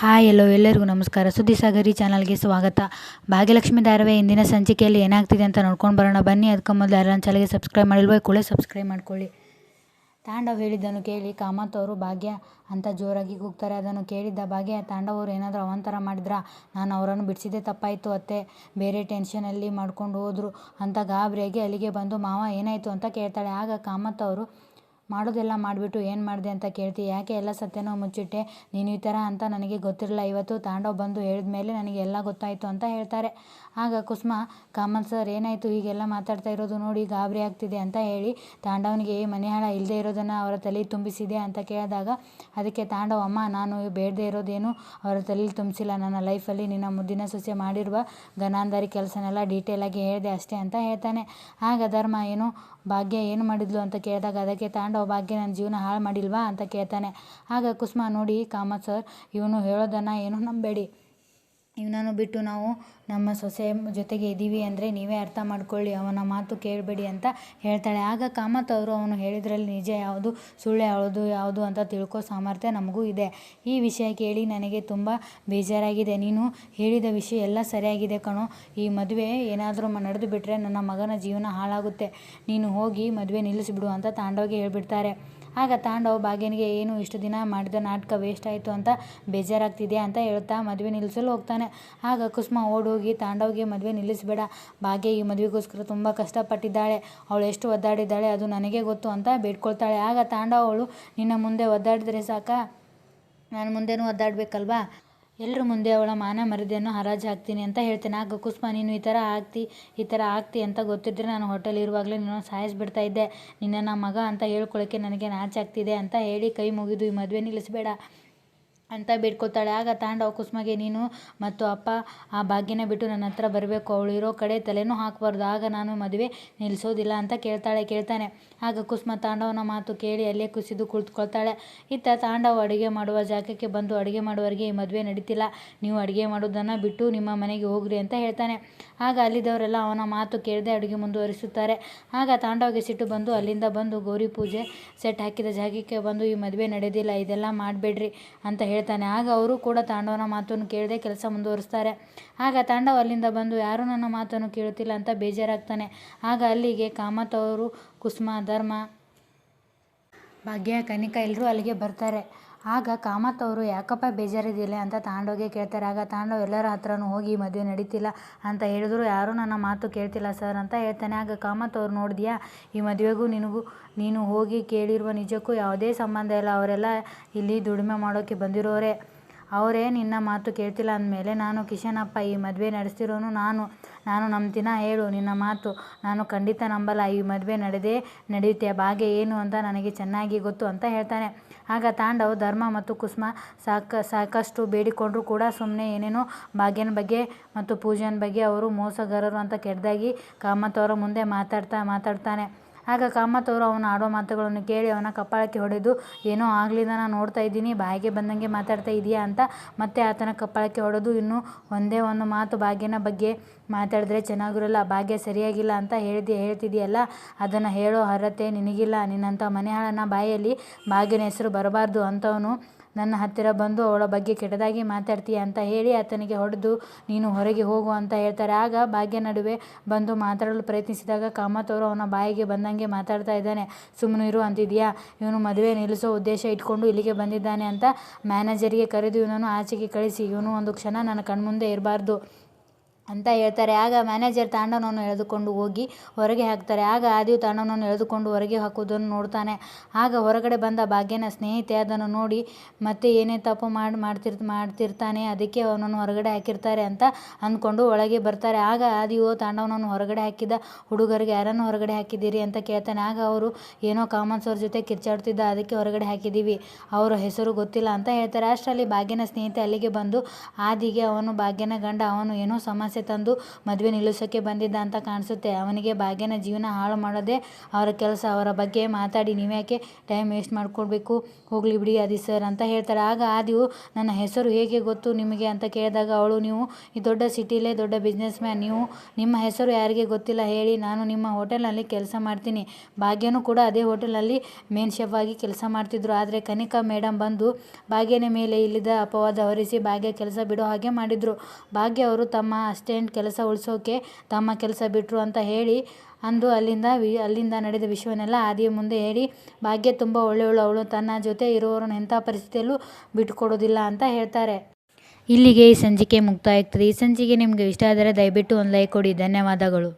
Hi, ಎಲ್ಲೋ ಎಲ್ಲರಿಗೂ ನಮಸ್ಕಾರ. ಸುದ್ದಿ ಸಾಗರಿ ಚಾನಲ್ಗೆ ಸ್ವಾಗತ. ಭಾಗ್ಯಲಕ್ಷ್ಮಿ ಧಾರಾವಾಹಿ ಇಂದಿನ ಸಂಚಿಕೆಯಲ್ಲಿ ಏನಾಗ್ತಿದೆ ಅಂತ ನೋಡ್ಕೊಂಡು ಬರೋಣ. ಬನ್ನಿ, ಅದಕ್ಕೆ ಮೊದಲು ಯಾರು ನನ್ನ ಚಾನಲ್ಗೆ ಸಬ್ಸ್ಕ್ರೈಬ್ ಮಾಡಿಲ್ವೋ ಕೂಡ ಸಬ್ಸ್ಕ್ರೈಬ್ ಮಾಡ್ಕೊಳ್ಳಿ. ತಾಂಡವ್ ಹೇಳಿದ್ದನ್ನು ಕೇಳಿ ಕಾಮತ್ ಅವರು ಭಾಗ್ಯ ಅಂತ ಜೋರಾಗಿ ಕೂಗ್ತಾರೆ. ಅದನ್ನು ಕೇಳಿದ್ದ ಭಾಗ್ಯ, ತಾಂಡವ್ ಅವರು ಏನಾದರೂ ಅವಂತರ ಮಾಡಿದ್ರಾ? ನಾನು ಅವರನ್ನು ಬಿಡಿಸಿದ್ದೆ ತಪ್ಪಾಯಿತು ಅತ್ತೆ. ಬೇರೆ ಟೆನ್ಷನಲ್ಲಿ ಮಾಡ್ಕೊಂಡು ಹೋದರು. ಅಂತ ಗಾಬರಿಯಾಗಿ ಅಲ್ಲಿಗೆ ಬಂದು, ಮಾವ, ಏನಾಯಿತು? ಅಂತ ಕೇಳ್ತಾಳೆ. ಆಗ ಕಾಮತ್ ಅವರು ಮಾಡೋದೆಲ್ಲ ಮಾಡಿಬಿಟ್ಟು ಏನು ಮಾಡಿದೆ ಅಂತ ಕೇಳ್ತಿ, ಯಾಕೆ ಎಲ್ಲ ಸತ್ಯನೂ ಮುಚ್ಚಿಟ್ಟೆ? ನೀನು ಈ ಥರ ಅಂತ ನನಗೆ ಗೊತ್ತಿರಲಿಲ್ಲ. ಇವತ್ತು ತಾಂಡವ್ ಬಂದು ಹೇಳಿದ ಮೇಲೆ ನನಗೆ ಎಲ್ಲ ಗೊತ್ತಾಯಿತು ಅಂತ ಹೇಳ್ತಾರೆ. ಆಗ ಕುಸುಮ, ಕಾಮನ್ ಸರ್, ಏನಾಯಿತು? ಹೀಗೆಲ್ಲ ಮಾತಾಡ್ತಾ ಇರೋದು ನೋಡಿ ಗಾಬರಿ ಆಗ್ತಿದೆ ಅಂತ ಹೇಳಿ ತಾಂಡವನಿಗೆ ಮನೆಹಾಳ ಇಲ್ಲದೆ ಇರೋದನ್ನು ಅವರ ತಲೆ ತುಂಬಿಸಿದೆ ಅಂತ ಕೇಳಿದಾಗ, ಅದಕ್ಕೆ ತಾಂಡವ, ಅಮ್ಮ, ನಾನು ಬೇಡದೆ ಇರೋದೇನು ಅವರ ತಲೆಯಲ್ಲಿ ತುಂಬಿಸಿಲ್ಲ. ನನ್ನ ಲೈಫಲ್ಲಿ ನಿನ್ನ ಮುದ್ದಿನ ಸೊಸೆ ಮಾಡಿರುವ ಘನಾಂಧಾರಿ ಕೆಲಸನೆಲ್ಲ ಡೀಟೇಲಾಗಿ ಹೇಳಿದೆ ಅಷ್ಟೇ ಅಂತ ಹೇಳ್ತಾನೆ. ಆಗ ಧರ್ಮ, ಏನು? ಭಾಗ್ಯ ಏನು ಮಾಡಿದ್ಲು ಅಂತ ಕೇಳಿದಾಗ ಅದಕ್ಕೆ ತಾಂಡವ ಭಾಗ್ಯ, ನನ್ನ ಜೀವನ ಹಾಳು ಮಾಡಿಲ್ವಾ? ಅಂತ ಕೇಳ್ತಾನೆ. ಆಗ ಕುಸುಮ ನೋಡಿ ಕಾಮತ್ ಸರ್, ಇವನು ಹೇಳೋದನ್ನು ಏನೂ ನಂಬೇಡಿ. ಇವನನ್ನು ಬಿಟ್ಟು ನಾವು ನಮ್ಮ ಸೊಸೆ ಜೊತೆಗೆ ಇದ್ದೀವಿ ಅಂದರೆ ನೀವೇ ಅರ್ಥ ಮಾಡ್ಕೊಳ್ಳಿ, ಅವನ ಮಾತು ಕೇಳಬೇಡಿ ಅಂತ ಹೇಳ್ತಾಳೆ. ಆಗ ಕಾಮತ್ ಅವರು ಅವನು ಹೇಳಿದ್ರಲ್ಲಿ ನಿಜ ಯಾವುದು, ಸುಳ್ಳು ಯಾವುದು ಯಾವುದು ಅಂತ ತಿಳ್ಕೋ ಸಾಮರ್ಥ್ಯ ನಮಗೂ ಇದೆ. ಈ ವಿಷಯ ಕೇಳಿ ನನಗೆ ತುಂಬ ಬೇಜಾರಾಗಿದೆ. ನೀನು ಹೇಳಿದ ವಿಷಯ ಎಲ್ಲ ಸರಿಯಾಗಿದೆ ಕಣೋ. ಈ ಮದುವೆ ಏನಾದರೂ ನಡೆದು ಬಿಟ್ಟರೆ ನನ್ನ ಮಗನ ಜೀವನ ಹಾಳಾಗುತ್ತೆ. ನೀನು ಹೋಗಿ ಮದುವೆ ನಿಲ್ಲಿಸಿಬಿಡು ಅಂತ ತಾಂಡವ್ಗೆ ಹೇಳ್ಬಿಡ್ತಾರೆ. ಆಗ ತಾಂಡವ್ ಭಾಗ್ಯನಿಗೆ ಏನು ಇಷ್ಟು ದಿನ ಮಾಡಿದ ನಾಟಕ ವೇಸ್ಟ್ ಆಯಿತು ಅಂತ ಬೇಜಾರಾಗ್ತಿದೆ ಅಂತ ಹೇಳ್ತಾ ಮದುವೆ ನಿಲ್ಲಿಸಲು ಹೋಗ್ತಾನೆ. ಆಗ ಕುಸುಮ ಓಡೋಗಿ ತಾಂಡವ್ಗೆ ಮದುವೆ ನಿಲ್ಲಿಸಬೇಡ. ಭಾಗ್ಯ ಈ ಮದುವೆಗೋಸ್ಕರ ತುಂಬ ಕಷ್ಟಪಟ್ಟಿದ್ದಾಳೆ. ಅವಳು ಎಷ್ಟು ಒದ್ದಾಡಿದ್ದಾಳೆ ಅದು ನನಗೆ ಗೊತ್ತು ಅಂತ ಬೇಡ್ಕೊಳ್ತಾಳೆ. ಆಗ ತಾಂಡವ್ ನಿನ್ನ ಮುಂದೆ ಒದ್ದಾಡಿದ್ರೆ ಸಾಕ? ನಾನು ಮುಂದೆನೂ ಒದ್ದಾಡಬೇಕಲ್ವಾ? ಎಲ್ಲರ ಮುಂದೆ ಅವಳ ಮಾನ ಮರ್ಯಾದೆಯನ್ನು ಹರಾಜು ಹಾಕ್ತೀನಿ ಅಂತ ಹೇಳ್ತೇನೆ. ಆಗ ಕುಸುಮ ನೀನು ಈ ಥರ ಆಗ್ತಿ, ಈ ಥರ ಆಗ್ತಿ ಅಂತ ಗೊತ್ತಿದ್ದರೆ ನಾನು ಹೋಟೆಲ್ ಇರುವಾಗಲೇ ನೀನು ಸಾಯಿಸ್ಬಿಡ್ತಾ ಇದ್ದೆ. ನಿನ್ನ ಮಗ ಅಂತ ಹೇಳ್ಕೊಳ್ಳೋಕ್ಕೆ ನನಗೆ ನಾಚಾಗ್ತಿದೆ ಅಂತ ಹೇಳಿ ಕೈ ಮುಗಿದು ಈ ಮದುವೆ ನಿಲ್ಲಿಸಬೇಡ. ಅಂತ ಬೇಡ್ಕೊತಾಳೆ ಆಗ ತಾಂಡವ ಕುಸುಮಗೆ, ನೀನು ಮತ್ತು ಅಪ್ಪ ಆ ಭಾಗ್ಯನ ಬಿಟ್ಟು ನನ್ನ ಹತ್ರ ಬರಬೇಕು. ಅವಳು ಇರೋ ಕಡೆ ತಲೆನೂ ಹಾಕಬಾರ್ದು. ಆಗ ನಾನು ಮದುವೆ ನಿಲ್ಲಿಸೋದಿಲ್ಲ ಅಂತ ಕೇಳ್ತಾಳೆ, ಕೇಳ್ತಾನೆ. ಆಗ ಕುಸುಮ ತಾಂಡವನ ಮಾತು ಕೇಳಿ ಅಲ್ಲೇ ಕುಸಿದು ಕುಳಿತುಕೊಳ್ತಾಳೆ. ಇತ್ತ ತಾಂಡವ ಅಡುಗೆ ಮಾಡುವ ಜಾಗಕ್ಕೆ ಬಂದು ಅಡುಗೆ ಮಾಡುವವರಿಗೆ ಈ ಮದುವೆ ನಡೀತಿಲ್ಲ. ನೀವು ಅಡುಗೆ ಮಾಡೋದನ್ನು ಬಿಟ್ಟು ನಿಮ್ಮ ಮನೆಗೆ ಹೋಗ್ರಿ ಅಂತ ಹೇಳ್ತಾನೆ. ಆಗ ಅಲ್ಲಿದ್ದವರೆಲ್ಲ ಅವನ ಮಾತು ಕೇಳದೆ ಅಡುಗೆ ಮುಂದುವರಿಸುತ್ತಾರೆ. ಆಗ ತಾಂಡವಗೆ ಸಿಟ್ಟು ಬಂದು ಅಲ್ಲಿಂದ ಬಂದು ಗೌರಿ ಪೂಜೆ ಸೆಟ್ ಹಾಕಿದ ಜಾಗಕ್ಕೆ ಬಂದು ಈ ಮದುವೆ ನಡೆದಿಲ್ಲ. ಇದೆಲ್ಲ ಮಾಡಬೇಡ್ರಿ ಅಂತ ಹೇಳ್ತಾನೆ. ಆಗ ಅವರು ಕೂಡ ತಾಂಡವನ ಮಾತನ್ನು ಕೇಳದೆ ಕೆಲಸ ಮುಂದುವರಿಸ್ತಾರೆ. ಆಗ ತಾಂಡವ ಅಲ್ಲಿಂದ ಬಂದು, ಯಾರೂ ನನ್ನ ಮಾತನ್ನು ಕೇಳುತ್ತಿಲ್ಲ ಅಂತ ಬೇಜಾರಾಗ್ತಾನೆ. ಆಗ ಅಲ್ಲಿಗೆ ಕಾಮತ್ ಅವರು, ಕುಸುಮ, ಧರ್ಮ ಭಾಗ್ಯ, ಕನಿಕ ಎಲ್ಲರೂ ಅಲ್ಲಿಗೆ ಬರ್ತಾರೆ. ಆಗ ಕಾಮತ್ ಅವರು, ಯಾಕಪ್ಪ ಬೇಜಾರಿದಿಲ್ಲ ಅಂತ ತಾಂಡವ್ಗೆ ಕೇಳ್ತಾರೆ. ಆಗ ತಾಂಡವ್ ಎಲ್ಲರ ಹತ್ರನೂ ಹೋಗಿ ಮದುವೆ ನಡೀತಿಲ್ಲ ಅಂತ ಹೇಳಿದ್ರು. ಯಾರೂ ನನ್ನ ಮಾತು ಕೇಳ್ತಿಲ್ಲ ಸರ್ ಅಂತ ಹೇಳ್ತಾನೆ. ಆಗ ಕಾಮತ್ ಅವ್ರು, ನೋಡಿದ್ಯಾ? ಈ ಮದುವೆಗೂ ನಿನಗೂ, ನೀನು ಹೋಗಿ ಕೇಳಿರುವ ನಿಜಕ್ಕೂ ಯಾವುದೇ ಸಂಬಂಧ ಇಲ್ಲ. ಅವರೆಲ್ಲ ಇಲ್ಲಿ ದುಡಿಮೆ ಮಾಡೋಕ್ಕೆ ಬಂದಿರೋರೆ. ಅವರೇ ನಿನ್ನ ಮಾತು ಕೇಳ್ತಿಲ್ಲ ಅಂದಮೇಲೆ ನಾನು ಕಿಶನಪ್ಪ, ಈ ಮದುವೆ ನಡೆಸ್ತಿರೋನು ನಾನು. ನಾನು ನಂಬ್ತೀನ? ಹೇಳು, ನಿನ್ನ ಮಾತು ನಾನು ಖಂಡಿತ ನಂಬಲ್ಲ. ಈ ಮದುವೆ ನಡೆದೇ ನಡೆಯುತ್ತೆ. ಭಾಗ್ಯ ಏನು ಅಂತ ನನಗೆ ಚೆನ್ನಾಗಿ ಗೊತ್ತು ಅಂತ ಹೇಳ್ತಾನೆ. ಆಗ ತಾಂಡವ್, ಧರ್ಮ ಮತ್ತು ಕುಸುಮ ಸಾಕ, ಸಾಕಷ್ಟು ಬೇಡಿಕೊಂಡ್ರು ಕೂಡ ಸುಮ್ಮನೆ ಏನೇನೋ ಭಾಗ್ಯನ ಬಗ್ಗೆ ಮತ್ತು ಪೂಜನ ಬಗ್ಗೆ ಅವರು ಮೋಸಗಾರರು ಅಂತ ಕೆಟ್ಟದಾಗಿ ಕಾಮತ್ ಅವರ ಮುಂದೆ ಮಾತಾಡ್ತಾ, ಮಾತಾಡ್ತಾನೆ. ಆಗ ಕಾಮತ್ ಅವನ ಆಡೋ ಮಾತುಗಳನ್ನು ಕೇಳಿ ಅವನ ಕಪಾಳಕ್ಕೆ ಹೊಡೆದು, ಏನೋ ಆಗಲಿಲ್ಲ ನಾನು ನೋಡ್ತಾ ಇದ್ದೀನಿ, ಬಾಯಿಗೆ ಬಂದಂಗೆ ಮಾತಾಡ್ತಾ ಇದೆಯಾ ಅಂತ ಮತ್ತೆ ಆತನ ಕಪಾಳಕ್ಕೆ ಹೊಡೆದು, ಇನ್ನು ಒಂದೇ ಒಂದು ಮಾತು ಭಾಗ್ಯನ ಬಗ್ಗೆ ಮಾತಾಡಿದ್ರೆ ಚೆನ್ನಾಗಿರಲ್ಲ, ಭಾಗ್ಯ ಸರಿಯಾಗಿಲ್ಲ ಅಂತ ಹೇಳಿದೆ, ಹೇಳ್ತಿದೆಯಲ್ಲ, ಅದನ್ನು ಹೇಳೋ ಅರ್ಹತೆ ನಿನಗಿಲ್ಲ, ನಿನ್ನಂಥ ಮನೆಹಾಳನ ಬಾಯಲ್ಲಿ ಭಾಗ್ಯನ ಹೆಸರು ಬರಬಾರ್ದು ಅಂಥವನು ನನ್ನ ಹತ್ತಿರ ಬಂದು ಅವಳ ಬಗ್ಗೆ ಕೆಟ್ಟದಾಗಿ ಮಾತಾಡ್ತೀಯ ಅಂತ ಹೇಳಿ ಆತನಿಗೆ ಹೊಡೆದು, ನೀನು ಹೊರಗೆ ಹೋಗು ಅಂತ ಹೇಳ್ತಾರೆ. ಆಗ ಭಾಗ್ಯ ನಡುವೆ ಬಂದು ಮಾತಾಡಲು ಪ್ರಯತ್ನಿಸಿದಾಗ ಕಾಮತ್ ಅವರು ಅವನ ಬಾಯಿಗೆ ಬಂದಂಗೆ ಮಾತಾಡ್ತಾ ಇದ್ದಾನೆ. ಸುಮ್ಮನೆ ಇರು ಅಂತಿದೆಯಾ? ಇವನು ಮದುವೆ ನಿಲ್ಲಿಸೋ ಉದ್ದೇಶ ಇಟ್ಕೊಂಡು ಇಲ್ಲಿಗೆ ಬಂದಿದ್ದಾನೆ ಅಂತ ಮ್ಯಾನೇಜರಿಗೆ ಕರೆದು ಇವನನ್ನು ಆಚೆಗೆ ಕಳಿಸಿ. ಇವನು ಒಂದು ಕ್ಷಣ ನನ್ನ ಕಣ್ಮುಂದೆ ಇರಬಾರ್ದು. ಅಂತ ಹೇಳ್ತಾರೆ. ಆಗ ಮ್ಯಾನೇಜರ್ ತಾಂಡವನನ್ನು ಎಳೆದುಕೊಂಡು ಹೋಗಿ ಹೊರಗೆ ಹಾಕ್ತಾರೆ. ಆಗ ಆದಿಯು ತಾಂಡವನನ್ನು ಎಳೆದುಕೊಂಡು ಹೊರಗೆ ಹಾಕುವುದನ್ನು ನೋಡ್ತಾನೆ. ಆಗ ಹೊರಗಡೆ ಬಂದ ಭಾಗ್ಯನ ಸ್ನೇಹಿತೆ ಅದನ್ನು ನೋಡಿ, ಮತ್ತೆ ಏನೇ ತಪ್ಪು ಮಾಡಿ, ಮಾಡ್ತಿರ್, ಮಾಡ್ತಿರ್ತಾನೆ, ಅದಕ್ಕೆ ಅವನನ್ನು ಹೊರಗಡೆ ಹಾಕಿರ್ತಾರೆ ಅಂತ ಅಂದ್ಕೊಂಡು ಒಳಗೆ ಬರ್ತಾರೆ. ಆಗ ಆದಿಯು ತಾಂಡವನನ್ನು ಹೊರಗಡೆ ಹಾಕಿದ, ಹುಡುಗರಿಗೆ ಯಾರನ್ನು ಹೊರಗಡೆ ಹಾಕಿದ್ದೀರಿ ಅಂತ ಕೇಳ್ತಾನೆ. ಆಗ ಅವರು, ಏನೋ ಕಾಮನ್ಸ್ ಅವ್ರ ಜೊತೆ ಕಿರ್ಚಾಡ್ತಿದ್ದ, ಅದಕ್ಕೆ ಹೊರಗಡೆ ಹಾಕಿದ್ದೀವಿ. ಅವರ ಹೆಸರು ಗೊತ್ತಿಲ್ಲ ಅಂತ ಹೇಳ್ತಾರೆ. ಅಷ್ಟರಲ್ಲಿ ಭಾಗ್ಯನ ಸ್ನೇಹಿತೆ ಅಲ್ಲಿಗೆ ಬಂದು, ಆದಿಗೆ ಅವನು, ಭಾಗ್ಯನ ಗಂಡ, ಅವನು ಏನೋ ಸಮಸ್ಯೆ ಸಮಸ್ಯೆ ತಂದು ಮದುವೆ ನಿಲ್ಲಿಸೋಕ್ಕೆ ಬಂದಿದ್ದ ಅಂತ ಕಾಣಿಸುತ್ತೆ. ಅವನಿಗೆ ಭಾಗ್ಯನ ಜೀವನ ಹಾಳು ಮಾಡೋದೇ ಅವರ ಕೆಲಸ. ಅವರ ಬಗ್ಗೆ ಮಾತಾಡಿ ನೀವ್ಯಾಕೆ ಟೈಮ್ ವೇಸ್ಟ್ ಮಾಡ್ಕೊಳ್ಬೇಕು? ಹೋಗ್ಲಿ ಬಿಡಿ ಆದಿ ಸರ್ ಅಂತ ಹೇಳ್ತಾರೆ. ಆಗ ಆದಿವು ನನ್ನ ಹೆಸರು ಹೇಗೆ ಗೊತ್ತು ನಿಮಗೆ? ಅಂತ ಕೇಳಿದಾಗ ಅವಳು, ನೀವು ಈ ದೊಡ್ಡ ಸಿಟಿಲೇ ದೊಡ್ಡ ಬಿಸ್ನೆಸ್ ಮ್ಯಾನ್ ನೀವು ನಿಮ್ಮ ಹೆಸರು ಯಾರಿಗೆ ಗೊತ್ತಿಲ್ಲ ಹೇಳಿ, ನಾನು ನಿಮ್ಮ ಹೋಟೆಲ್ನಲ್ಲಿ ಕೆಲಸ ಮಾಡ್ತೀನಿ. ಭಾಗ್ಯನೂ ಕೂಡ ಅದೇ ಹೋಟೆಲ್ನಲ್ಲಿ ಮೇನ್ ಶೆಫ್ ಆಗಿ ಕೆಲಸ ಮಾಡ್ತಿದ್ರು. ಆದರೆ ಕನಿಕಾ ಮೇಡಮ್ ಬಂದು ಭಾಗ್ಯನ ಮೇಲೆ ಇಲ್ಲಿದ್ದ ಅಪವಾದ ಹೊರಿಸಿ ಭಾಗ್ಯ ಕೆಲಸ ಬಿಡೋ ಹಾಗೆ ಮಾಡಿದ್ರು. ಭಾಗ್ಯ ಅವರು ತಮ್ಮ ಅಸಿಸ್ಟೆಂಟ್ ಕೆಲಸ ಉಳಿಸೋಕೆ ತಮ್ಮ ಕೆಲಸ ಬಿಟ್ಟರು ಅಂತ ಹೇಳಿ ಅಂದು ಅಲ್ಲಿಂದ ವಿ, ಅಲ್ಲಿಂದ ನಡೆದ ವಿಷಯವನ್ನೆಲ್ಲ ಆದಿಯ ಮುಂದೆ ಹೇಳಿ ಭಾಗ್ಯ ತುಂಬ ಒಳ್ಳೆಯವಳು, ಅವಳು ತನ್ನ ಜೊತೆ ಇರುವವರನ್ನು ಎಂಥ ಪರಿಸ್ಥಿತಿಯಲ್ಲೂ ಬಿಟ್ಟುಕೊಡೋದಿಲ್ಲ ಅಂತ ಹೇಳ್ತಾರೆ. ಇಲ್ಲಿಗೆ ಈ ಸಂಚಿಕೆ ಮುಕ್ತಾಯ ಆಗ್ತದೆ. ಈ ಸಂಚಿಕೆ ನಿಮಗೆ ಇಷ್ಟ ಆದರೆ ದಯವಿಟ್ಟು ಒಂದು ಲೈಕ್ ಕೊಡಿ. ಧನ್ಯವಾದಗಳು.